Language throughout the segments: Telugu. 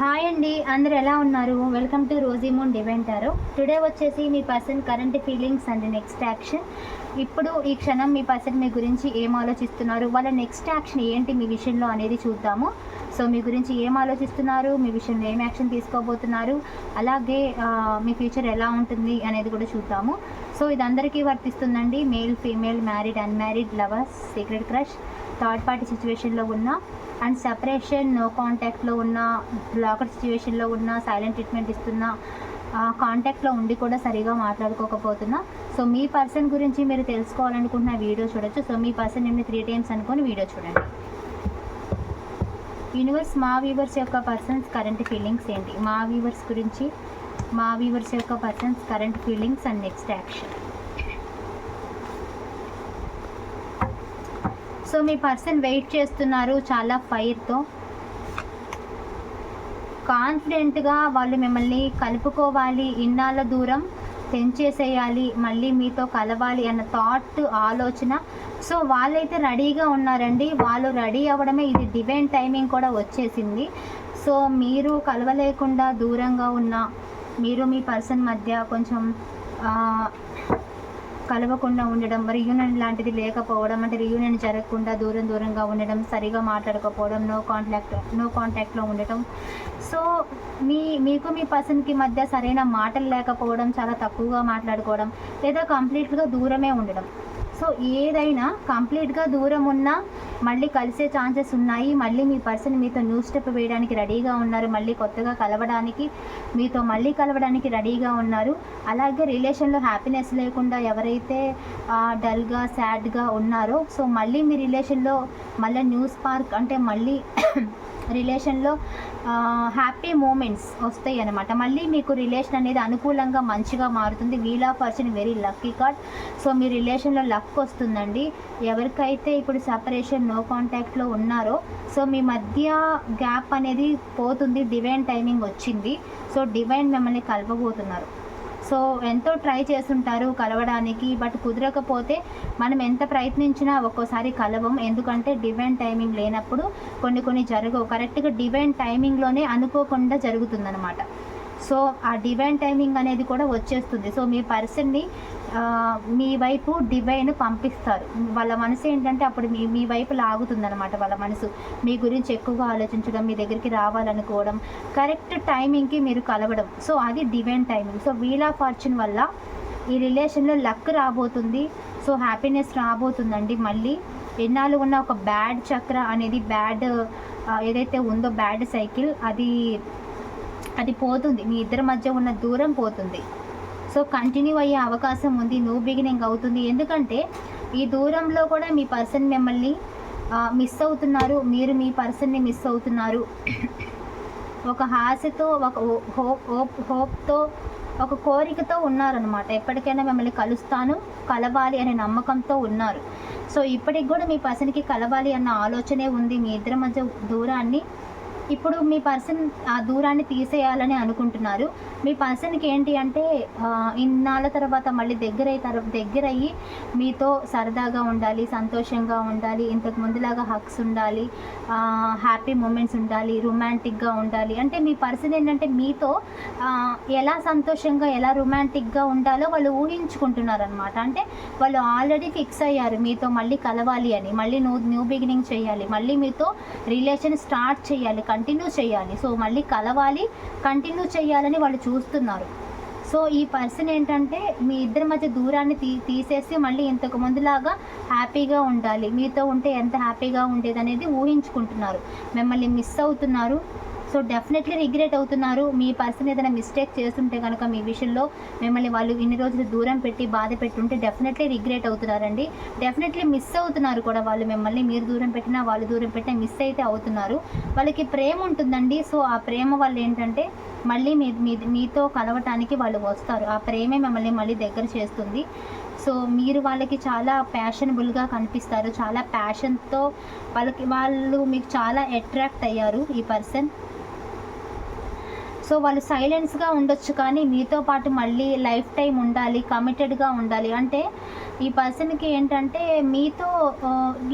హాయ్ అండి అందరు ఎలా ఉన్నారు? వెల్కమ్ టు రోజీమూన్ డివెంటారో టుడే వచ్చేసి మీ person current feelings and next action ఇప్పుడు ఈ క్షణం మీ పర్సన్ మీ గురించి ఏం ఆలోచిస్తున్నారు? వాళ్ళ నెక్స్ట్ యాక్షన్ ఏంటి? మీ విషయంలో అనేది చూద్దాము. సో మీ గురించి ఏం ఆలోచిస్తున్నారు? మీ విషయంలో ఏం యాక్షన్ తీసుకోబోతున్నారు? అలాగే మీ ఫ్యూచర్ ఎలా ఉంటుంది అనేది కూడా చూద్దాము. సో ఇది అందరికీ వర్తిస్తుందండి. Male female married unmarried lovers secret crush third party సిచ్యువేషన్లో ఉన్న అండ్ సెపరేషన్ నో కాంటాక్ట్లో ఉన్న బ్లాకర్ సిచ్యువేషన్లో ఉన్న సైలెంట్ ట్రీట్మెంట్ ఇస్తున్న కాంటాక్ట్లో ఉండి కూడా సరిగా మాట్లాడుకోకపోతున్నా. సో మీ పర్సన్ గురించి మీరు తెలుసుకోవాలనుకుంటున్న వీడియో చూడొచ్చు. సో మీ పర్సన్ నేను త్రీ టైమ్స్ అనుకొని వీడియో చూడండి. యూనివర్స్ మా వీవర్స్ యొక్క పర్సన్స్ కరెంట్ ఫీలింగ్స్ ఏంటి? మా వీవర్స్ గురించి మా వీవర్స్ యొక్క persons current feelings and next action so me person wait చేస్తున్నారు చాలా ఫైర్తో. కాన్ఫిడెంట్గా వాళ్ళు మిమ్మల్ని కలుపుకోవాలి ఇన్నాళ్ళ దూరం తెంచేసేయాలి మళ్ళీ మీతో కలవాలి అన్న థాట్ ఆలోచన. సో వాళ్ళైతే రెడీగా ఉన్నారండి. వాళ్ళు రెడీ అవ్వడమే ఇది డివైన్ టైమింగ్ కూడా వచ్చేసింది. సో మీరు కలవలేకుండా దూరంగా ఉన్న మీరు మీ పర్సన్ మధ్య కొంచెం కలవకుండా ఉండడం రియూనియన్ లాంటిది లేకపోవడం అంటే రియూనియన్ జరగకుండా దూరం దూరంగా ఉండడం సరిగా మాట్లాడకపోవడం నో కాంటాక్ట్ నో కాంటాక్ట్లో ఉండటం. సో మీ మీకు మీ పర్సన్కి మధ్య సరైన మాటలు లేకపోవడం చాలా తక్కువగా మాట్లాడుకోవడం లేదా కంప్లీట్గా దూరమే ఉండడం. సో ఏదైనా కంప్లీట్గా దూరం ఉన్నా మళ్ళీ కలిసే ఛాన్సెస్ ఉన్నాయి. మళ్ళీ మీ పర్సన్ మీతో న్యూ స్టెప్ వేయడానికి రెడీగా ఉన్నారు. మళ్ళీ కొత్తగా కలవడానికి మీతో మళ్ళీ కలవడానికి రెడీగా ఉన్నారు. అలాగే రిలేషన్లో హ్యాపీనెస్ లేకుండా ఎవరైతే డల్గా సాడ్గా ఉన్నారో సో మళ్ళీ మీ రిలేషన్లో మళ్ళీ న్యూ స్పార్క్ అంటే మళ్ళీ రిలేషన్లో హ్యాపీ మూమెంట్స్ వస్తాయి అనమాట మళ్ళీ మీకు రిలేషన్ అనేది అనుకూలంగా మంచిగా మారుతుంది. Wheel of person very lucky card so మీ రిలేషన్లో లక్ వస్తుందండి. ఎవరికైతే ఇప్పుడు సపరేషన్ నో కాంటాక్ట్లో ఉన్నారో సో మీ మధ్య గ్యాప్ అనేది పోతుంది. డివైన్ టైమింగ్ వచ్చింది. సో డివైన్ మిమ్మల్ని కలపబోతున్నారు సో ఎంతో ట్రై చేస్తుంటారు కలవడానికి బట్ కుదరకపోతే మనం ఎంత ప్రయత్నించినా ఒక్కోసారి కలవం. ఎందుకంటే డివైన్ టైమింగ్ లేనప్పుడు కొన్ని కొన్ని జరగవు. కరెక్ట్గా డివైన్ టైమింగ్లోనే అనుకోకుండా జరుగుతుందన్నమాట. సో ఆ డివైన్ టైమింగ్ అనేది కూడా వచ్చేస్తుంది. సో మీ పర్సన్ని మీ వైపు డివైన్ పంపిస్తారు. వాళ్ళ మనసు ఏంటంటే అప్పుడు మీ మీ వైపు లాగుతుందనమాట వాళ్ళ మనసు. మీ గురించి ఎక్కువగా ఆలోచించడం మీ దగ్గరికి రావాలనుకోవడం కరెక్ట్ టైమింగ్కి మీరు కలవడం. సో అది divine timing so wheel of fortune వల్ల ఈ రిలేషన్లో లక్ రాబోతుంది. సో హ్యాపీనెస్ రాబోతుందండి మళ్ళీ. ఎన్నాళ్ళు ఉన్న ఒక బ్యాడ్ చక్ర అనేది బ్యాడ్ ఏదైతే ఉందో బ్యాడ్ సైకిల్ అది అది పోతుంది. మీ ఇద్దరి మధ్య ఉన్న దూరం పోతుంది. సో కంటిన్యూ అయ్యే అవకాశం ఉంది. న్యూ బిగినింగ్ అవుతుంది. ఎందుకంటే ఈ దూరంలో కూడా మీ పర్సన్ మిమ్మల్ని మిస్ అవుతున్నారు. మీరు మీ పర్సన్ని మిస్ అవుతున్నారు. ఒక ఆశతో ఒక హోప్ హోప్ హోప్తో ఒక కోరికతో ఉన్నారనమాట ఎప్పటికైనా మిమ్మల్ని కలుస్తాను కలవాలి అనే నమ్మకంతో ఉన్నారు. సో ఇప్పటికి కూడా మీ పర్సన్కి కలవాలి అన్న ఆలోచనే ఉంది. మీ ఇద్దరి మధ్య దూరాన్ని ఇప్పుడు మీ పర్సన్ ఆ దూరాన్ని తీసేయాలని అనుకుంటున్నారు. మీ పర్సన్కి ఏంటి అంటే ఇన్నాళ్ళ తర్వాత మళ్ళీ దగ్గర అయి దగ్గర అయ్యి మీతో సరదాగా ఉండాలి సంతోషంగా ఉండాలి ఇంతకు ముందులాగా హక్స్ ఉండాలి హ్యాపీ మూమెంట్స్ ఉండాలి రొమాంటిక్గా ఉండాలి. అంటే మీ పర్సన్ ఏంటంటే మీతో ఎలా సంతోషంగా ఎలా రొమాంటిక్గా ఉండాలో వాళ్ళు ఊహించుకుంటున్నారు అనమాట అంటే వాళ్ళు ఆల్రెడీ ఫిక్స్ అయ్యారు మీతో మళ్ళీ కలవాలి అని. మళ్ళీ న్యూ న్యూ బిగినింగ్ చేయాలి. మళ్ళీ మీతో రిలేషన్ స్టార్ట్ చేయాలి. కంటిన్యూ చేయాలి. సో మళ్ళీ కలవాలి కంటిన్యూ చేయాలని వాళ్ళు చూస్తున్నారు. సో ఈ పర్సన్ ఏంటంటే మీ ఇద్దరి మధ్య దూరాన్ని తీ తీసేసి మళ్ళీ ఇంతకు ముందులాగా హ్యాపీగా ఉండాలి. మీతో ఉంటే ఎంత హ్యాపీగా ఉండేది అనేది ఊహించుకుంటున్నారు. మిమ్మల్ని మిస్ అవుతున్నారు. సో డెఫినెట్లీ రిగ్రెట్ అవుతున్నారు. మీ పర్సన్ ఏదైనా మిస్టేక్ చేస్తుంటే కనుక మీ విషయంలో మిమ్మల్ని వాళ్ళు ఇన్ని రోజులు దూరం పెట్టి బాధ పెట్టుంటే డెఫినెట్లీ రిగ్రెట్ అవుతున్నారండి. డెఫినెట్లీ మిస్ అవుతున్నారు కూడా వాళ్ళు మిమ్మల్ని. మీరు దూరం పెట్టినా వాళ్ళు దూరం పెట్టినా మిస్ అయితే అవుతున్నారు. వాళ్ళకి ప్రేమ ఉంటుందండి. సో ఆ ప్రేమ వాళ్ళు ఏంటంటే మళ్ళీ మీ మీ- మీతో కలవటానికి వాళ్ళు వస్తారు. ఆ ప్రేమే మిమ్మల్ని మళ్ళీ దగ్గర చేస్తుంది. సో మీరు వాళ్ళకి చాలా ప్యాషనబుల్గా కనిపిస్తారు. చాలా ప్యాషన్తో వాళ్ళకి వాళ్ళు మీకు చాలా అట్రాక్ట్ అయ్యారు ఈ పర్సన్ సో వాళ్ళు సైలెన్స్గా ఉండొచ్చు కానీ మీతో పాటు మళ్ళీ లైఫ్ టైం ఉండాలి కమిటెడ్గా ఉండాలి. అంటే ఈ పర్సన్కి ఏంటంటే మీతో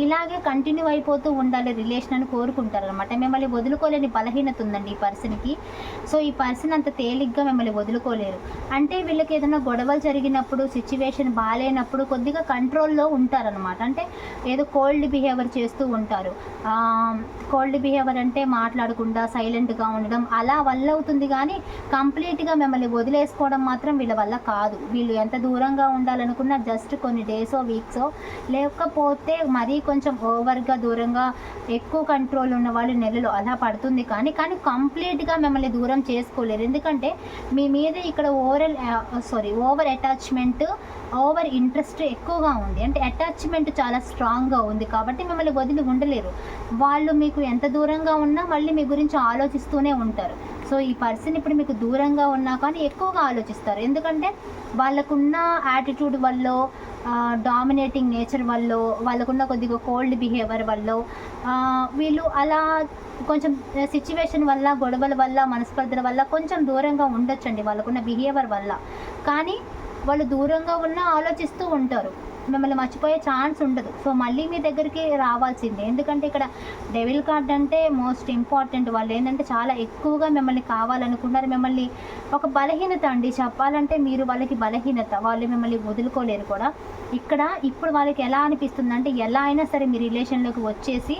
ఇలాగే కంటిన్యూ అయిపోతూ ఉండాలి రిలేషన్ అని కోరుకుంటారు అనమాట మిమ్మల్ని వదులుకోలేని బలహీనత ఉందండి ఈ పర్సన్కి సో ఈ పర్సన్ అంత తేలిగ్గా మిమ్మల్ని వదులుకోలేరు. అంటే వీళ్ళకి ఏదైనా గొడవలు జరిగినప్పుడు సిచ్యువేషన్ బాగాలేనప్పుడు కొద్దిగా కంట్రోల్లో ఉంటారనమాట అంటే ఏదో కోల్డ్ బిహేవియర్ చేస్తూ ఉంటారు. కోల్డ్ బిహేవియర్ అంటే మాట్లాడకుండా సైలెంట్గా ఉండడం అలా వల్ల అవుతుంది కానీ కంప్లీట్గా మిమ్మల్ని వదిలేసుకోవడం మాత్రం వీళ్ళ వల్ల కాదు. వీళ్ళు ఎంత దూరంగా ఉండాలనుకున్నా జస్ట్ కొన్ని డేసో వీక్సో లేకపోతే మరీ కొంచెం ఓవర్గా దూరంగా ఎక్కువ కంట్రోల్ ఉన్న వాళ్ళు నెలలో అలా పడుతుంది కానీ కానీ కంప్లీట్గా మిమ్మల్ని దూరం చేసుకోలేరు. ఎందుకంటే మీ మీద ఇక్కడ overall sorry over attachment over interest ఎక్కువగా ఉంది. అంటే అటాచ్మెంట్ చాలా స్ట్రాంగ్గా ఉంది కాబట్టి మిమ్మల్ని వదిలి ఉండలేరు. వాళ్ళు మీకు ఎంత దూరంగా ఉన్నా మళ్ళీ మీ గురించి ఆలోచిస్తూనే ఉంటారు. సో ఈ పర్సన్ ఇప్పుడు మీకు దూరంగా ఉన్నా కానీ ఎక్కువగా ఆలోచిస్తారు. ఎందుకంటే వాళ్ళకున్న యాటిట్యూడ్ వల్ల డామినేటింగ్ నేచర్ వల్ల వాళ్ళకున్న కొద్దిగా కోల్డ్ బిహేవియర్ వల్ల వీళ్ళు అలా కొంచెం సిచ్యువేషన్ వల్ల గొడవల వల్ల మనస్పర్ధల వల్ల కొంచెం దూరంగా ఉండొచ్చండి వాళ్ళకున్న బిహేవియర్ వల్ల. కానీ వాళ్ళు దూరంగా ఉన్నా ఆలోచిస్తూ ఉంటారు. మిమ్మల్ని మర్చిపోయే ఛాన్స్ ఉండదు. సో మళ్ళీ మీ దగ్గరికి రావాల్సిందే. ఎందుకంటే ఇక్కడ డెవిల్ కార్డ్ అంటే మోస్ట్ ఇంపార్టెంట్. వాళ్ళు ఏంటంటే చాలా ఎక్కువగా మిమ్మల్ని కావాలనుకున్నారు మిమ్మల్ని ఒక బలహీనత అండి. చెప్పాలంటే మీరు వాళ్ళకి బలహీనత. వాళ్ళు మిమ్మల్ని వదులుకోలేరు కూడా. ఇక్కడ ఇప్పుడు వాళ్ళకి ఎలా అనిపిస్తుంది అంటే ఎలా అయినా సరే మీ రిలేషన్లోకి వచ్చేసి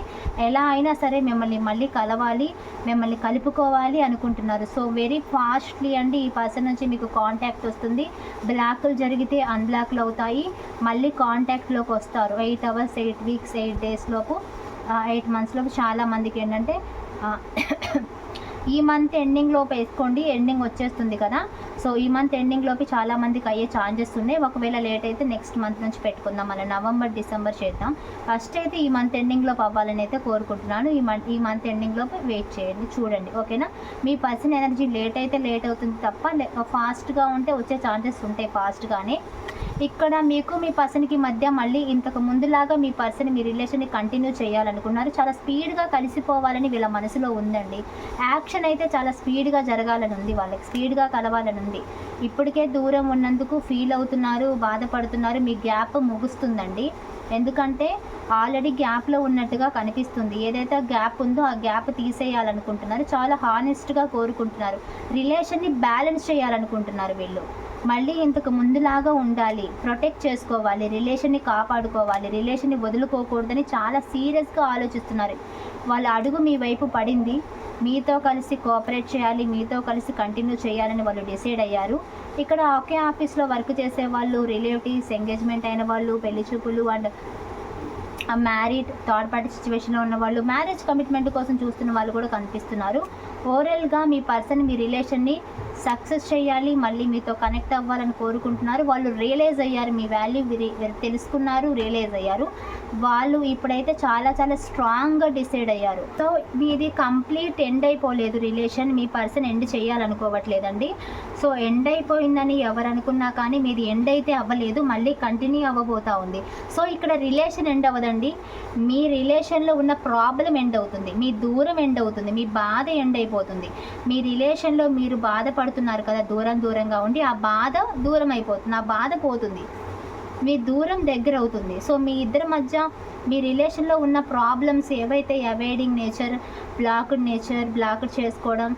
ఎలా అయినా సరే మిమ్మల్ని మళ్ళీ కలవాలి మిమ్మల్ని కలుపుకోవాలి అనుకుంటున్నారు. సో వెరీ ఫాస్ట్లీ అండి ఈ పర్సన్ నుంచి మీకు కాంటాక్ట్ వస్తుంది. బ్లాక్లు జరిగితే అన్బ్లాక్లు అవుతాయి. మళ్ళీ కాంటాక్ట్లోకి వస్తారు. Eight hours eight weeks eight days లోపు ఎయిట్ మంత్స్ లోపు చాలా మందికి ఏంటంటే ఈ మంత్ ఎండింగ్ లోపు వేసుకోండి ఎండింగ్ వచ్చేస్తుంది కదా. సో ఈ మంత్ ఎండింగ్ లోపు చాలా మందికి అయ్యే ఛాన్సెస్ ఉన్నాయి. ఒకవేళ లేట్ అయితే నెక్స్ట్ మంత్ నుంచి పెట్టుకుందాం మన నవంబర్ డిసెంబర్ చేద్దాం. ఫస్ట్ అయితే ఈ మంత్ ఎండింగ్ లోపు అవ్వాలని అయితే కోరుకుంటున్నాను. ఈ మంత్ ఈ మంత్ ఎండింగ్ లోపు వెయిట్ చేయండి చూడండి ఓకేనా మీ పర్సన్ ఎనర్జీ లేట్ అయితే లేట్ అవుతుంది తప్ప ఫాస్ట్గా ఉంటే వచ్చే ఛాన్సెస్ ఉంటాయి ఫాస్ట్గానే ఇక్కడ మీకు మీ పర్సన్కి మధ్య మళ్ళీ ఇంతకు ముందులాగా మీ పర్సన్ మీ రిలేషన్ని కంటిన్యూ చేయాలనుకున్నారు. చాలా స్పీడ్గా కలిసిపోవాలని వీళ్ళ మనసులో ఉందండి. యాక్షన్ అయితే చాలా స్పీడ్గా జరగాలని ఉంది వాళ్ళకి. స్పీడ్గా కలవాలని ఉంది. ఇప్పటికే దూరం ఉన్నందుకు ఫీల్ అవుతున్నారు బాధపడుతున్నారు. మీ గ్యాప్ ముగుస్తుందండి. ఎందుకంటే ఆల్రెడీ గ్యాప్లో ఉన్నట్టుగా కనిపిస్తుంది. ఏదైతే గ్యాప్ ఉందో ఆ గ్యాప్ తీసేయాలనుకుంటున్నారు. చాలా హానెస్ట్గా కోరుకుంటున్నారు. రిలేషన్ని బ్యాలెన్స్ చేయాలనుకుంటున్నారు వీళ్ళు. మళ్ళీ ఇంతకు ముందులాగా ఉండాలి. ప్రొటెక్ట్ చేసుకోవాలి. రిలేషన్ని కాపాడుకోవాలి. రిలేషన్ని వదులుకోకూడదని చాలా సీరియస్గా ఆలోచిస్తున్నారు. వాళ్ళ అడుగు మీ వైపు పడింది. మీతో కలిసి కోఆపరేట్ చేయాలి. మీతో కలిసి కంటిన్యూ చేయాలని వాళ్ళు డిసైడ్ అయ్యారు. ఇక్కడ ఒకే ఆఫీస్లో వర్క్ చేసే వాళ్ళు రిలేటివ్స్ ఎంగేజ్మెంట్ అయిన వాళ్ళు పెళ్ళి చూపులు అండ్ మ్యారీడ్ థర్డ్ పార్టీ సిచ్యువేషన్లో ఉన్న వాళ్ళు మ్యారేజ్ కమిట్మెంట్ కోసం చూస్తున్న వాళ్ళు కూడా కనిపిస్తున్నారు. ఓవరాల్గా మీ పర్సన్ మీ రిలేషన్ని సక్సెస్ చేయాలి మళ్ళీ మీతో కనెక్ట్ అవ్వాలని కోరుకుంటున్నారు. వాళ్ళు రియలైజ్ అయ్యారు మీ వాల్యూ తెలుసుకున్నారు రియలైజ్ అయ్యారు. వాళ్ళు ఇప్పుడైతే చాలా చాలా స్ట్రాంగ్గా డిసైడ్ అయ్యారు. సో మీది కంప్లీట్ ఎండ్ అయిపోలేదు రిలేషన్ మీ పర్సన్ ఎండ్ చేయాలనుకోవట్లేదండి. సో ఎండ్ అయిపోయిందని ఎవరు అనుకున్నా కానీ మీది ఎండ్ అయితే అవ్వలేదు మళ్ళీ కంటిన్యూ అవ్వబోతా ఉంది. సో ఇక్కడ రిలేషన్ ఎండ్ అవ్వదండి. మీ రిలేషన్లో ఉన్న ప్రాబ్లం ఎండ్ అవుతుంది. మీ దూరం ఎండ్ అవుతుంది. మీ బాధ ఎండ్ అయిపోతుంది. మీ రిలేషన్లో మీరు బాధపడుతున్నారు కదా దూరం దూరంగా ఉండి ఆ బాధ దూరం అయిపోతుంది ఆ బాధ పోతుంది. మీ దూరం దగ్గర అవుతుంది సో మీ ఇద్దరి మధ్య మీ రిలేషన్లో ఉన్న ప్రాబ్లమ్స్ ఏవైతే avoiding nature blocked nature blocked చేసుకోవడం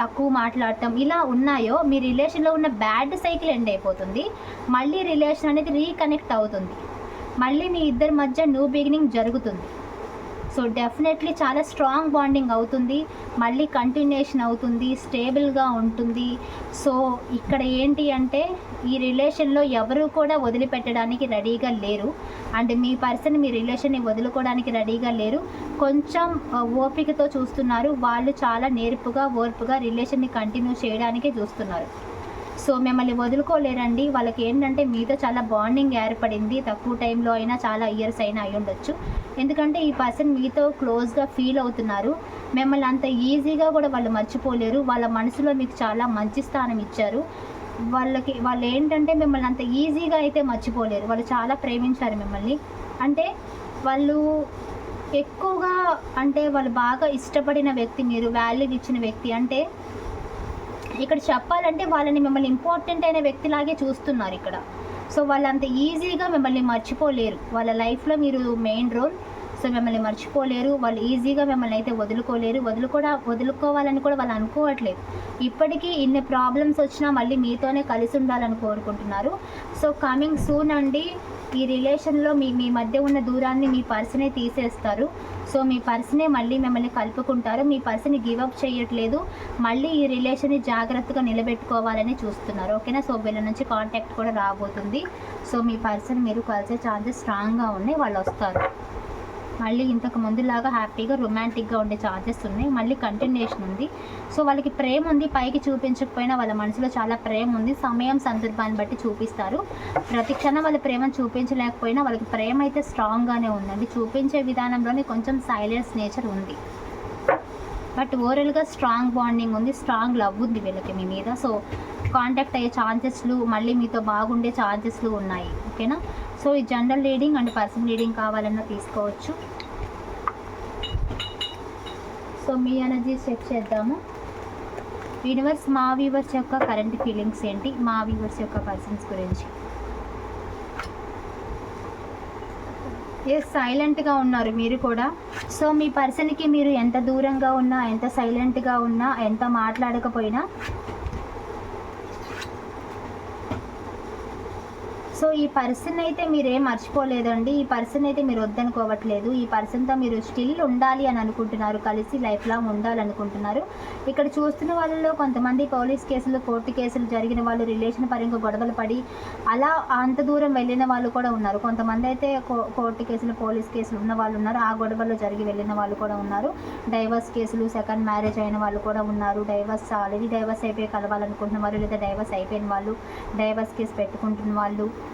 తక్కువ మాట్లాడటం ఇలా ఉన్నాయో మీ రిలేషన్లో ఉన్న బ్యాడ్ సైకిల్ ఎండ్ అయిపోతుంది. మళ్ళీ రిలేషన్ అనేది రీకనెక్ట్ అవుతుంది. మళ్ళీ మీ ఇద్దరి మధ్య న్యూ బిగినింగ్ జరుగుతుంది. సో డెఫినెట్లీ చాలా స్ట్రాంగ్ బాండింగ్ అవుతుంది. మళ్ళీ కంటిన్యూషన్ అవుతుంది స్టేబుల్గా ఉంటుంది. సో ఇక్కడ ఏంటి అంటే ఈ రిలేషన్లో ఎవరు కూడా వదిలిపెట్టడానికి రెడీగా లేరు. అండ్ మీ పర్సన్ మీ రిలేషన్ని వదులుకోవడానికి రెడీగా లేరు. కొంచెం ఓపికతో చూస్తున్నారు. వాళ్ళు చాలా నేర్పుగా ఓర్పుగా రిలేషన్ని కంటిన్యూ చేయడానికే చూస్తున్నారు. సో మిమ్మల్ని వదులుకోలేరండి. వాళ్ళకి ఏంటంటే మీతో చాలా బాండింగ్ ఏర్పడింది. తక్కువ టైంలో అయినా చాలా ఇయర్స్ అయినా అయి ఉండొచ్చు. ఎందుకంటే ఈ పర్సన్ మీతో క్లోజ్గా ఫీల్ అవుతున్నారు. మిమ్మల్ని అంత ఈజీగా కూడా వాళ్ళు మర్చిపోలేరు. వాళ్ళ మనసులో మీకు చాలా మంచి స్థానం ఇచ్చారు. వాళ్ళకి వాళ్ళు ఏంటంటే మిమ్మల్ని అంత ఈజీగా అయితే మర్చిపోలేరు. వాళ్ళు చాలా ప్రేమించారు మిమ్మల్ని. అంటే వాళ్ళు ఎక్కువగా అంటే వాళ్ళు బాగా ఇష్టపడిన వ్యక్తి మీరు వాల్యూ ఇచ్చిన వ్యక్తి అంటే ఇక్కడ చెప్పాలంటే వాళ్ళని మిమ్మల్ని ఇంపార్టెంట్ అయిన వ్యక్తిలాగే చూస్తున్నారు ఇక్కడ. సో వాళ్ళు అంత ఈజీగా మిమ్మల్ని మర్చిపోలేరు. వాళ్ళ లైఫ్లో మీరు మెయిన్ రోల్. సో మిమ్మల్ని మర్చిపోలేరు. వాళ్ళు ఈజీగా మిమ్మల్ని అయితే వదులుకోలేరు. వదులుకోడా వదులుకోవాలని కూడా వాళ్ళు అనుకోవట్లేదు. ఇప్పటికీ ఇన్ని ప్రాబ్లమ్స్ వచ్చినా మళ్ళీ మీతోనే కలిసి ఉండాలని కోరుకుంటున్నారు. సో కమింగ్ సూన్ అండి. ఈ రిలేషన్లో మీ మీ మధ్య ఉన్న దూరాన్ని మీ పర్సనే తీసేస్తారు. సో మీ పర్సనే మళ్ళీ మిమ్మల్ని కలుపుకుంటారు. మీ పర్సన్ గివప్ చేయట్లేదు. మళ్ళీ ఈ రిలేషన్ని జాగ్రత్తగా నిలబెట్టుకోవాలని చూస్తున్నారు. ఓకేనా? సో వీళ్ళ నుంచి కాంటాక్ట్ కూడా రాబోతుంది. సో మీ పర్సన్ మీరు కలిసే ఛాన్సెస్ స్ట్రాంగ్గా ఉన్నాయి. వాళ్ళు వస్తారు. మళ్ళీ ఇంతకు ముందులాగా హ్యాపీగా రొమాంటిక్గా ఉండే ఛార్జెస్ ఉన్నాయి. మళ్ళీ కంటిన్యూషన్ ఉంది. సో వాళ్ళకి ప్రేమ ఉంది పైకి చూపించకపోయినా వాళ్ళ మనసులో చాలా ప్రేమ ఉంది. సమయం సందర్భాన్ని బట్టి చూపిస్తారు. ప్రతి క్షణం వాళ్ళ ప్రేమను చూపించలేకపోయినా వాళ్ళకి ప్రేమ అయితే స్ట్రాంగ్గానే ఉందండి. చూపించే విధానంలోనే కొంచెం సైలెన్స్ నేచర్ ఉంది. బట్ ఓవరాల్గా స్ట్రాంగ్ బాండింగ్ ఉంది. స్ట్రాంగ్ లవ్ ఉంది వీళ్ళకి మీ మీద. సో కాంటాక్ట్ అయ్యే ఛాన్సెస్లు మళ్ళీ మీతో బాగుండే ఛాన్సెస్లు ఉన్నాయి. ఓకేనా సో ఈ general reading and personal reading కావాలన్నా తీసుకోవచ్చు. సో మీ ఎనర్జీ చెక్ చేద్దాము. యూనివర్స్ మా వ్యూవర్స్ యొక్క కరెంట్ ఫీలింగ్స్ ఏంటి? మా వ్యూవర్స్ యొక్క పర్సన్స్ గురించి. ఏ సైలెంట్గా ఉన్నారు మీరు కూడా. సో మీ పర్సన్కి మీరు ఎంత దూరంగా ఉన్నా ఎంత సైలెంట్గా ఉన్నా ఎంత మాట్లాడకపోయినా సో ఈ పర్సన్ అయితే మీరేం మర్చిపోలేదండి. ఈ పర్సన్ అయితే మీరు వద్దనుకోవట్లేదు. ఈ పర్సన్తో మీరు స్టిల్ ఉండాలి అని అనుకుంటున్నారు. కలిసి లైఫ్ లాంగ్ ఉండాలనుకుంటున్నారు. ఇక్కడ చూస్తున్న వాళ్ళలో కొంతమంది పోలీస్ కేసులు కోర్టు కేసులు జరిగిన వాళ్ళు రిలేషన్ పరంగా గొడవలు పడి అలా అంత దూరం వెళ్ళిన వాళ్ళు కూడా ఉన్నారు. కొంతమంది అయితే కో- కోర్టు కేసులు పోలీస్ కేసులు ఉన్న వాళ్ళు ఉన్నారు. ఆ గొడవల్లో జరిగి వెళ్ళిన వాళ్ళు కూడా ఉన్నారు. డైవర్స్ కేసులు సెకండ్ మ్యారేజ్ అయిన వాళ్ళు కూడా ఉన్నారు. డైవర్స్ ఆల్రెడీ డైవర్స్ అయిపోయి కలవాలనుకుంటున్న వాళ్ళు లేదా డైవర్స్ అయిపోయిన వాళ్ళు డైవర్స్ కేసు పెట్టుకుంటున్న వాళ్ళు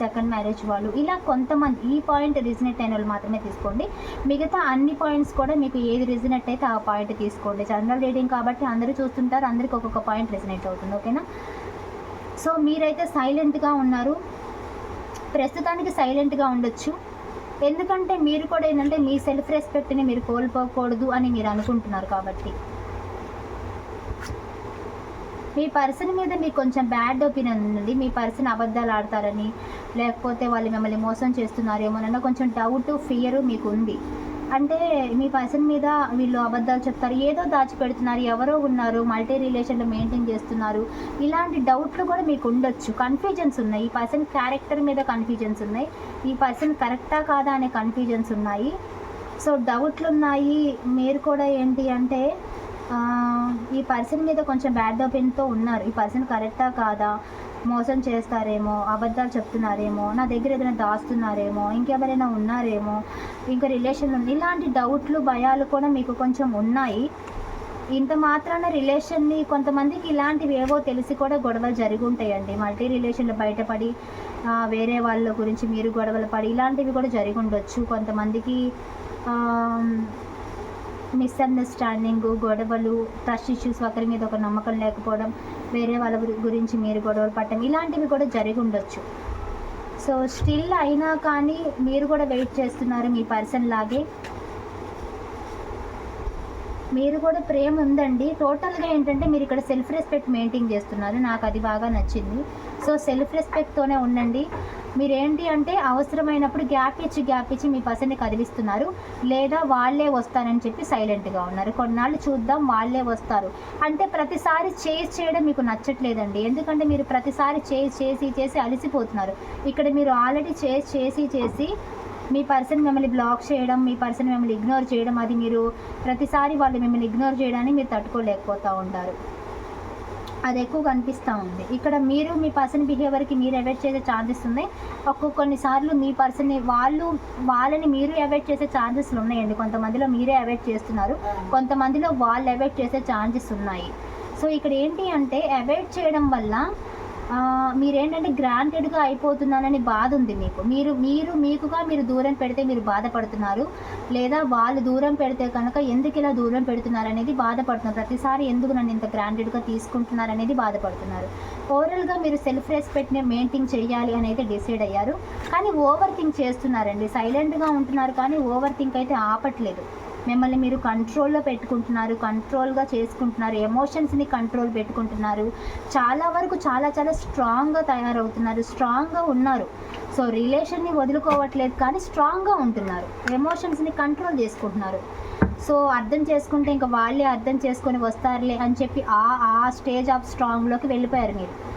సెకండ్ మ్యారేజ్ వాళ్ళు. ఇలా కొంతమంది ఈ పాయింట్ రిజనేట్ అయిన వాళ్ళు మాత్రమే తీసుకోండి. మిగతా అన్ని పాయింట్స్ కూడా మీకు ఏది రిజనేట్ అయితే ఆ పాయింట్ తీసుకోండి. జనరల్ రీడింగ్ కాబట్టి అందరూ చూస్తుంటారు అందరికి ఒక్కొక్క పాయింట్ రిజనేట్ అవుతుంది ఓకేనా సో మీరైతే సైలెంట్గా ఉన్నారు. ప్రస్తుతానికి సైలెంట్గా ఉండొచ్చు. ఎందుకంటే మీరు కూడా ఏంటంటే మీ సెల్ఫ్ రెస్పెక్ట్ని మీరు కోల్పోకూడదు అని మీరు అనుకుంటున్నారు కాబట్టి. మీ పర్సన్ మీద మీకు కొంచెం బ్యాడ్ ఒపీనియన్ ఉంది మీ పర్సన్ అబద్ధాలు ఆడతారని లేకపోతే వాళ్ళు మిమ్మల్ని మోసం చేస్తున్నారేమోనన్న కొంచెం డౌట్ ఫియర్ మీకు ఉంది. అంటే మీ పర్సన్ మీద వీళ్ళు అబద్ధాలు చెప్తారు ఏదో దాచిపెడుతున్నారు ఎవరో ఉన్నారు మల్టీ రిలేషన్లో మెయింటైన్ చేస్తున్నారు ఇలాంటి డౌట్లు కూడా మీకు ఉండొచ్చు. కన్ఫ్యూజన్స్ ఉన్నాయి. ఈ పర్సన్ క్యారెక్టర్ మీద కన్ఫ్యూజన్స్ ఉన్నాయి. ఈ పర్సన్ కరెక్టా కాదా అనే కన్ఫ్యూజన్స్ ఉన్నాయి. సో డౌట్లు ఉన్నాయి. మీరు కూడా ఏంటి అంటే ఈ పర్సన్ మీద కొంచెం బ్యాడ్ ఒపీనియన్తో ఉన్నారు. ఈ పర్సన్ కరెక్టా కాదా? మోసం చేస్తారేమో? అబద్ధాలు చెప్తున్నారేమో? నా దగ్గర ఏదైనా దాస్తున్నారేమో? ఇంకెవరైనా ఉన్నారేమో? ఇంకా రిలేషన్ ఉంది. ఇలాంటి డౌట్లు భయాలు కూడా మీకు కొంచెం ఉన్నాయి. ఇంత మాత్రాన రిలేషన్ని కొంతమందికి ఇలాంటివి ఏవో తెలిసి కూడా గొడవలు జరిగి ఉంటాయండి మల్టీ రిలేషన్లో బయటపడి వేరే వాళ్ళ గురించి మీరు గొడవలు పడి ఇలాంటివి కూడా జరిగి ఉండొచ్చు. కొంతమందికి మిస్అండర్స్టాండింగ్ గొడవలు ట్రస్ట్ ఇష్యూస్ ఒకరి మీద ఒక నమ్మకం లేకపోవడం వేరే వాళ్ళ గురించి మీరు గొడవలు పడటం ఇలాంటివి కూడా జరిగి ఉండొచ్చు. సో స్టిల్ అయినా కానీ మీరు కూడా వెయిట్ చేస్తున్నారు మీ పర్సన్ లాగే. మీరు కూడా ప్రేమ ఉందండి. టోటల్గా ఏంటంటే మీరు ఇక్కడ సెల్ఫ్ రెస్పెక్ట్ మెయింటైన్ చేస్తున్నారు. నాకు అది బాగా నచ్చింది. సో సెల్ఫ్ రెస్పెక్ట్తోనే ఉండండి. మీరేంటి అంటే అవసరమైనప్పుడు గ్యాప్ ఇచ్చి గ్యాప్ ఇచ్చి మీ పర్సన్ని కదిలిస్తున్నారు. లేదా వాళ్ళే వస్తారని చెప్పి సైలెంట్గా ఉన్నారు. కొన్నాళ్ళు చూద్దాం వాళ్ళే వస్తారు. అంటే ప్రతిసారి చేసి చేయడం మీకు నచ్చట్లేదండి. ఎందుకంటే మీరు ప్రతిసారి చేసి చేసి చేసి అలసిపోతున్నారు. ఇక్కడ మీరు ఆల్రెడీ చేసి చేసి చేసి మీ పర్సన్ మిమ్మల్ని బ్లాక్ చేయడం మీ పర్సన్ మిమ్మల్ని ఇగ్నోర్ చేయడం అది మీరు ప్రతిసారి వాళ్ళు మిమ్మల్ని ఇగ్నోర్ చేయడాన్ని మీరు తట్టుకోలేకపోతూ ఉంటారు. అది ఎక్కువ కనిపిస్తూ ఉంది. ఇక్కడ మీరు మీ పర్సన్ బిహేవియర్కి మీరు అవాయిడ్ చేసే ఛాన్సెస్ ఉన్నాయి. ఒక్కొక్క కొన్నిసార్లు మీ పర్సన్ని వాళ్ళు వాళ్ళని మీరు అవాయిడ్ చేసే ఛాన్సెస్లు ఉన్నాయండి. కొంతమందిలో మీరే అవాయిడ్ చేస్తున్నారు. కొంతమందిలో వాళ్ళు అవాయిడ్ చేసే ఛాన్సెస్ ఉన్నాయి. సో ఇక్కడ ఏంటి అంటే అవాయిడ్ చేయడం వల్ల మీరేంటంటే గ్రాంటెడ్గా అయిపోతున్నానని బాధ ఉంది మీకు. మీరు మీరు మీకుగా మీరు దూరం పెడితే మీరు బాధపడుతున్నారు. లేదా వాళ్ళు దూరం పెడితే కనుక ఎందుకు ఇలా దూరం పెడుతున్నారు అనేది బాధపడుతున్నారు. ప్రతిసారి ఎందుకు నన్ను ఇంత గ్రాంటెడ్గా తీసుకుంటున్నారు అనేది బాధపడుతున్నారు. ఓవరాల్గా మీరు సెల్ఫ్ రెస్పెక్ట్ని మెయింటైన్ చేయాలి అని అయితే డిసైడ్ అయ్యారు. కానీ ఓవర్ థింక్ చేస్తున్నారండి సైలెంట్గా ఉంటున్నారు కానీ ఓవర్ థింక్ అయితే ఆపట్లేదు. మిమ్మల్ని మీరు కంట్రోల్లో పెట్టుకుంటున్నారు కంట్రోల్గా చేసుకుంటున్నారు ఎమోషన్స్ని కంట్రోల్ పెట్టుకుంటున్నారు. చాలా వరకు చాలా చాలా స్ట్రాంగ్గా తయారవుతున్నారు స్ట్రాంగ్గా ఉన్నారు. సో రిలేషన్ని వదులుకోవట్లేదు కానీ స్ట్రాంగ్గా ఉంటున్నారు. ఎమోషన్స్ని కంట్రోల్ చేసుకుంటున్నారు. సో అర్థం చేసుకుంటే ఇంకా వాళ్ళే అర్థం చేసుకొని వస్తారులే అని చెప్పి ఆ ఆ స్టేజ్ ఆఫ్ స్ట్రాంగ్లోకి వెళ్ళిపోయారు మీరు.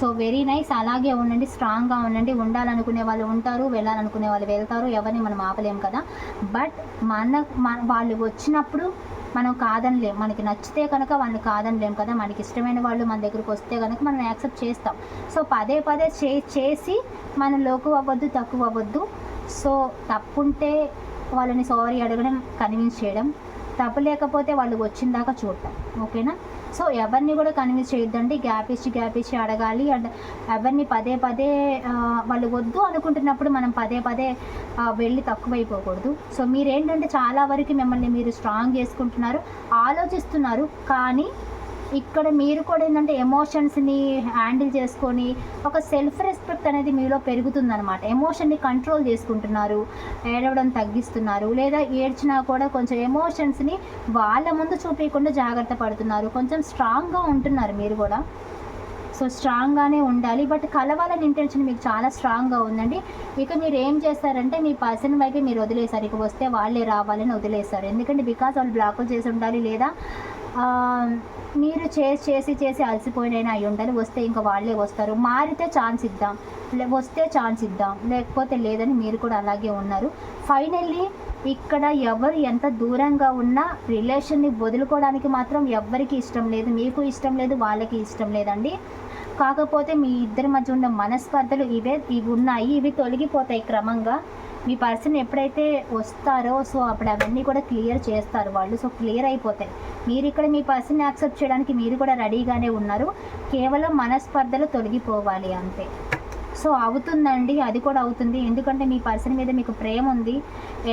So very nice. అలాగే ఉండండి స్ట్రాంగ్గా ఉండండి. ఉండాలనుకునే వాళ్ళు ఉంటారు వెళ్ళాలనుకునే వాళ్ళు వెళ్తారు. ఎవరిని మనం ఆపలేం కదా. బట్ మన మన వాళ్ళు వచ్చినప్పుడు మనం కాదనలేం. మనకి నచ్చితే కనుక వాళ్ళని కాదనలేం కదా. మనకి ఇష్టమైన వాళ్ళు మన దగ్గరకు వస్తే కనుక మనం యాక్సెప్ట్ చేస్తాం. సో పదే పదే చే చేసి మన లోకు అవ్వద్దు తక్కువ అవ్వద్దు. సో తప్పుంటే వాళ్ళని సారీ అడగడం కన్విన్స్ చేయడం. తప్పు లేకపోతే వాళ్ళు వచ్చిన దాకా చూడటం. ఓకేనా? సో ఎవరిని కూడా కన్విన్స్ చేయొద్దండి. గ్యాప్ ఇచ్చి గ్యాప్ ఇచ్చి అడగాలి. అండ్ ఎవరిని పదే పదే వాళ్ళు వద్దు అనుకుంటున్నప్పుడు మనం పదే పదే వెళ్ళి తక్కువైపోకూడదు. సో మీరేంటంటే చాలా వరకు మిమ్మల్ని మీరు స్ట్రాంగ్ చేసుకుంటున్నారు ఆలోచిస్తున్నారు. కానీ ఇక్కడ మీరు కూడా ఏంటంటే ఎమోషన్స్ని హ్యాండిల్ చేసుకొని ఒక సెల్ఫ్ రెస్పెక్ట్ అనేది మీలో పెరుగుతుందన్నమాట. ఎమోషన్ని కంట్రోల్ చేసుకుంటున్నారు ఏడవడం తగ్గిస్తున్నారు లేదా ఏడ్చినా కూడా కొంచెం ఎమోషన్స్ని వాళ్ళ ముందు చూపించకుండా జాగ్రత్త పడుతున్నారు. కొంచెం స్ట్రాంగ్గా ఉంటున్నారు మీరు కూడా. సో స్ట్రాంగ్గానే ఉండాలి. బట్ కలవాలని ఇంటెన్షన్ మీకు చాలా స్ట్రాంగ్గా ఉందండి. ఇక మీరు ఏం చేస్తారంటే మీ పర్సన్ వైపు మీరు వదిలేశారు ఇక వస్తే వాళ్ళే రావాలని వదిలేశారు ఎందుకంటే బికాస్ వాళ్ళు బ్లాకులు చేసి ఉండాలి లేదా మీరు చేసి చేసి చేసి అలసిపోయినైనా అయి ఉండాలి వస్తే ఇంకా వాళ్ళే వస్తారు. మారితే ఛాన్స్ ఇద్దాం. వస్తే ఛాన్స్ ఇద్దాం. లేకపోతే లేదని మీరు కూడా అలాగే ఉన్నారు. ఫైనల్లీ ఇక్కడ ఎవరు ఎంత దూరంగా ఉన్నా రిలేషన్ని వదులుకోవడానికి మాత్రం ఎవ్వరికి ఇష్టం లేదు. మీకు ఇష్టం లేదు వాళ్ళకి ఇష్టం లేదండి. కాకపోతే మీ ఇద్దరి మధ్య ఉన్న మనస్పర్ధలు ఇవే ఇవి ఉన్నాయి. ఇవి తొలగిపోతాయి క్రమంగా. మీ పర్సన్ ఎప్పుడైతే వస్తారో సో అప్పుడు అవన్నీ కూడా క్లియర్ చేస్తారు వాళ్ళు. సో క్లియర్ అయిపోతాయి మీరు ఇక్కడ మీ పర్సన్ యాక్సెప్ట్ చేయడానికి మీరు కూడా రెడీగానే ఉన్నారు. కేవలం మనస్పర్ధలు తొలగిపోవాలి అంతే. సో అవుతుందండి అది కూడా అవుతుంది. ఎందుకంటే మీ పర్సన్ మీద మీకు ప్రేమ ఉంది.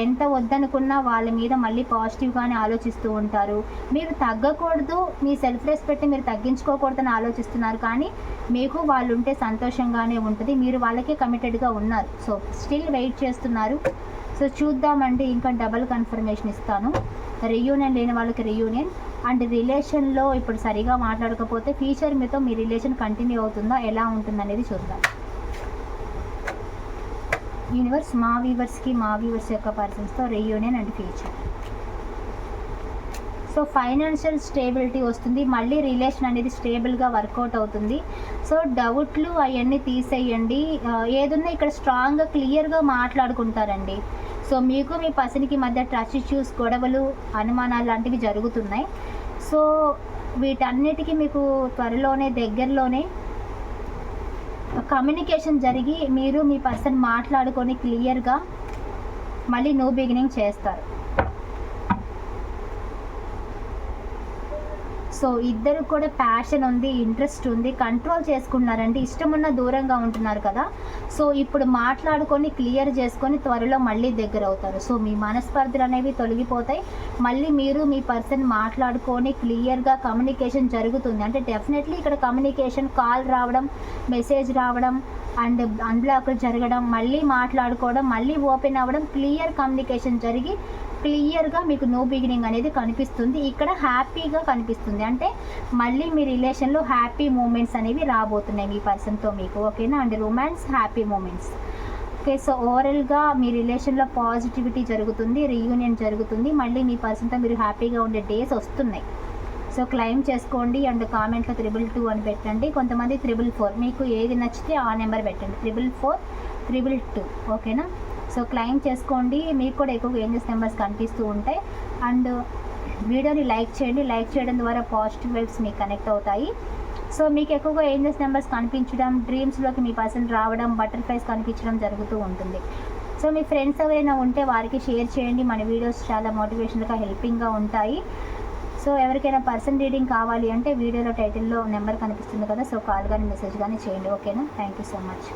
ఎంత వద్దనుకున్నా వాళ్ళ మీద మళ్ళీ పాజిటివ్గానే ఆలోచిస్తూ ఉంటారు. మీరు తగ్గకూడదు మీ సెల్ఫ్ రెస్పెక్ట్ మీరు తగ్గించుకోకూడదని ఆలోచిస్తున్నారు. కానీ మీకు వాళ్ళు ఉంటే సంతోషంగానే ఉంటుంది. మీరు వాళ్ళకే కమిటెడ్గా ఉన్నారు. సో స్టిల్ వెయిట్ చేస్తున్నారు. సో చూద్దామండి ఇంకా డబల్ కన్ఫర్మేషన్ ఇస్తాను. రియూనియన్ లేని వాళ్ళకి రియూనియన్ అండ్ రిలేషన్లో ఇప్పుడు సరిగా మాట్లాడకపోతే ఫ్యూచర్ మీతో మీ రిలేషన్ కంటిన్యూ అవుతుందా ఎలా ఉంటుందనేది చూద్దాం. యూనివర్స్ మా వీవర్స్కి మా వీవర్స్ యొక్క పర్సన్స్తో reunion and future so financial stability వస్తుంది. మళ్ళీ రిలేషన్ అనేది స్టేబుల్గా వర్కౌట్ అవుతుంది. సో డౌట్లు అవన్నీ తీసేయండి. ఏదున్నా ఇక్కడ స్ట్రాంగ్గా క్లియర్గా మాట్లాడుకుంటారండి. సో మీకు మీ పర్సన్కి మధ్య ట్రస్ట్ ఇష్యూస్ గొడవలు అనుమానాలు లాంటివి జరుగుతున్నాయి. సో వీటన్నిటికీ మీకు త్వరలోనే దగ్గరలోనే కమ్యూనికేషన్ జరిగి మీరు మీ పర్సన్ మాట్లాడుకొని క్లియర్గా మళ్ళీ నో బిగినింగ్ చేస్తారు. సో ఇద్దరు కూడా ప్యాషన్ ఉంది ఇంట్రెస్ట్ ఉంది కంట్రోల్ చేసుకున్నారంటే ఇష్టం ఉన్న దూరంగా ఉంటున్నారు కదా. సో ఇప్పుడు మాట్లాడుకొని క్లియర్ చేసుకొని త్వరలో మళ్ళీ దగ్గర అవుతారు. సో మీ మనస్పర్ధలు అనేవి తొలగిపోతాయి. మళ్ళీ మీరు మీ పర్సన్ మాట్లాడుకొని క్లియర్గా కమ్యూనికేషన్ జరుగుతుంది. అంటే డెఫినెట్లీ ఇక్కడ కమ్యూనికేషన్ కాల్ రావడం మెసేజ్ రావడం అండ్ అన్బ్లాక్ జరగడం మళ్ళీ మాట్లాడుకోవడం మళ్ళీ ఓపెన్ అవ్వడం క్లియర్ కమ్యూనికేషన్ జరిగి క్లియర్గా మీకు నో బిగినింగ్ అనేది కనిపిస్తుంది. ఇక్కడ హ్యాపీగా కనిపిస్తుంది. అంటే మళ్ళీ మీ రిలేషన్లో హ్యాపీ మూమెంట్స్ అనేవి రాబోతున్నాయి మీ పర్సన్తో మీకు. ఓకేనా? And romance happy moments. Okay so ఓవరాల్గా మీ రిలేషన్లో పాజిటివిటీ జరుగుతుంది రీయూనియన్ జరుగుతుంది. మళ్ళీ మీ పర్సన్తో మీరు హ్యాపీగా ఉండే డేస్ వస్తున్నాయి. సో క్లైమ్ చేసుకోండి అండ్ కామెంట్లో త్రిబుల్ టూ అని పెట్టండి. కొంతమంది త్రిబుల్ ఫోర్. మీకు ఏది నచ్చితే ఆ నెంబర్ పెట్టండి. Triple four triple two. ఓకేనా? సో క్లైమ్ చేసుకోండి. మీకు కూడా ఎక్కువగా ఏంజెస్ నెంబర్స్ కనిపిస్తూ ఉంటాయి అండ్ వీడియోని లైక్ చేయండి. లైక్ చేయడం ద్వారా పాజిటివ్ వైబ్స్ మీకు కనెక్ట్ అవుతాయి. సో మీకు ఎక్కువగా ఏంజెస్ నెంబర్స్ కనిపించడం డ్రీమ్స్లోకి మీ పర్సన్ రావడం బటర్ఫ్లైస్ కనిపించడం జరుగుతూ ఉంటుంది. సో మీ ఫ్రెండ్స్ ఎవరైనా ఉంటే వారికి షేర్ చేయండి. మన వీడియోస్ చాలా మోటివేషన్గా హెల్పింగ్గా ఉంటాయి. సో ఎవరికైనా పర్సన్ రీడింగ్ కావాలి అంటే వీడియోలో టైటిల్లో నెంబర్ కనిపిస్తుంది కదా సో కాల్ కానీ మెసేజ్ కానీ చేయండి. ఓకేనా? Thank you so much.